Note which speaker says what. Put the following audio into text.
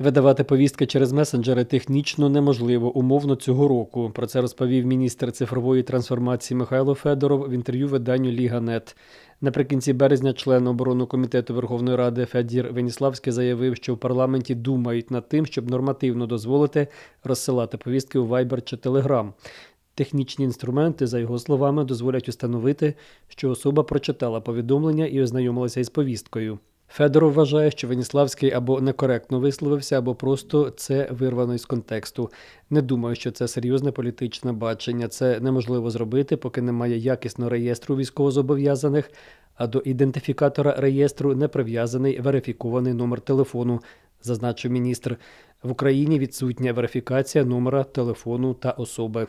Speaker 1: Видавати повістки через месенджери технічно неможливо умовно цього року. Про це розповів міністр цифрової трансформації Михайло Федоров в інтерв'ю виданню Ліга.нет. Наприкінці березня член оборонного комітету Верховної Ради Федір Веніславський заявив, що в парламенті думають над тим, щоб нормативно дозволити розсилати повістки у Viber чи Telegram. Технічні інструменти, за його словами, дозволять установити, що особа прочитала повідомлення і ознайомилася із повісткою. Федоров вважає, що Веніславський або некоректно висловився, або просто це вирвано із контексту. Не думаю, що це серйозне політичне бачення. Це неможливо зробити, поки немає якісного реєстру військовозобов'язаних, а до ідентифікатора реєстру не прив'язаний верифікований номер телефону, зазначив міністр. В Україні відсутня верифікація номера телефону та особи.